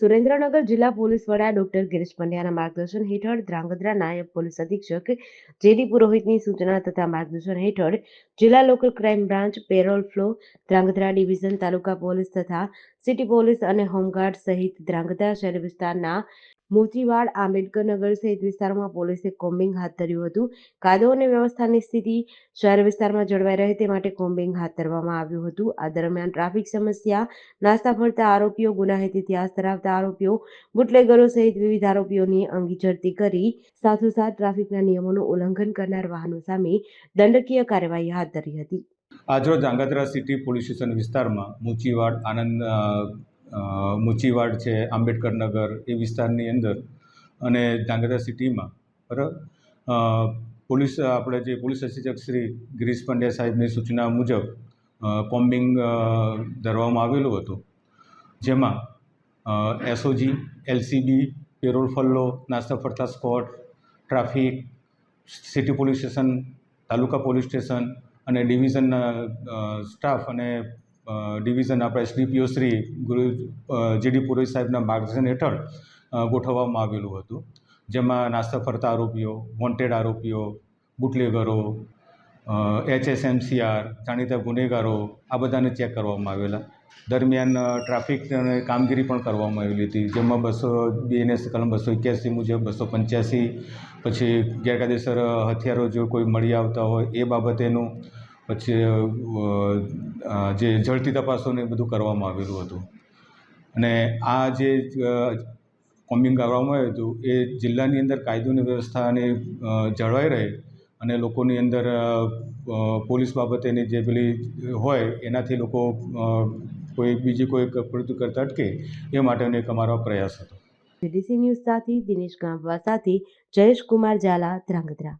સુરેન્દ્રનગર જિલ્લા પોલીસ વડા ડોક્ટર ગિરીશ પંડ્યાના માર્ગદર્શન હેઠળ ધ્રાંગધ્રા નાયબ પોલીસ અધિક્ષક જેડી પુરોહિતની સૂચના તથા માર્ગદર્શન હેઠળ જિલ્લા local crime branch parole furlough, Dhrangadhra division, taluka police તથા સિટી પોલીસ અને હોમગાર્ડ સહિત ધ્રાંગધ્રા શહેર વિસ્તારના મોચીવાડ આંબેડકરનગર સહિત વિસ્તારમાં પોલીસે કોમ્બિંગ હાથ ધર્યું હતું. કાયદો અને વ્યવસ્થાની સ્થિતિ શહેર વિસ્તારમાં જળવાઈ રહે તે માટે કોમ્બિંગ હાથ ધરવામાં આવ્યું હતું. આ દરમિયાન ટ્રાફિક સમસ્યા, નાસ્તા ફરતા આરોપીઓ, ગુનાહિત ઇતિહાસ ધરાવતા આરોપીઓ, બુટલેગરો સહિત વિવિધ આરોપીઓની અંગી ઝડતી કરી, સાથોસાથ ટ્રાફિકના નિયમોનું ઉલ્લંઘન કરનાર વાહનો સામે દંડકીય કાર્યવાહી હાથ ધરી હતી. આજરોજ ધ્રાંગધ્રા સિટી પોલીસ સ્ટેશન વિસ્તારમાં મુચીવાડ આનંદ મુચીવાડ છે આંબેડકરનગર એ વિસ્તારની અંદર અને ધ્રાંગધ્રા સિટીમાં, બરાબર? પોલીસ, આપણે જે પોલીસ અધિક્ષક શ્રી ગિરીશ પંડ્યા સાહેબની સૂચના મુજબ કોમ્બિંગ ધરવામાં આવેલું હતું, જેમાં એસઓજી, એલસીબી, પેરોલ ફલ્લો, નાસ્તા ફરતા squad, traffic, city police station, taluka police station અને ડિવિઝનના સ્ટાફ અને ડિવિઝન આપણા SDPO Shri Guru G D Purohit સાહેબના માર્ગદર્શન હેઠળ ગોઠવવામાં આવેલું હતું. જેમાં નાસ્તા ફરતા આરોપીઓ વોન્ટેડ આરોપીઓ, બુટલેગરો એચએસએમસીઆર, જાણીતા ગુનેગારો, આ બધાને ચેક કરવામાં આવેલા. દરમિયાન ટ્રાફિક કામગીરી પણ કરવામાં આવેલી હતી. જેમાં બસો બીએનએસ કલમ બસો એક્યાસી મુજબ બસો પંચ્યાસી, પછી ગેરકાયદેસર હથિયારો જો કોઈ મળી આવતા હોય, એ બાબતેનું પછી જે ઝડપી તપાસોને એ બધું કરવામાં આવેલું હતું. અને આ જે કોમ્બિંગ કરવામાં આવ્યું હતું, એ જિલ્લાની અંદર કાયદોની વ્યવસ્થાની જળવાઈ રહે અને લોકોની અંદર પોલીસ બાબતેની જે પેલી હોય, એનાથી લોકો કોઈ બીજી કોઈ પ્રવૃત્તિ કરતા અટકે, એ માટેનો એક અમારો પ્રયાસ હતો. જીડીસી ન્યૂઝ સાથે દિનેશ ગામવા સાથે જયેશ કુમાર ઝાલા ધ્રાંગધ્રા.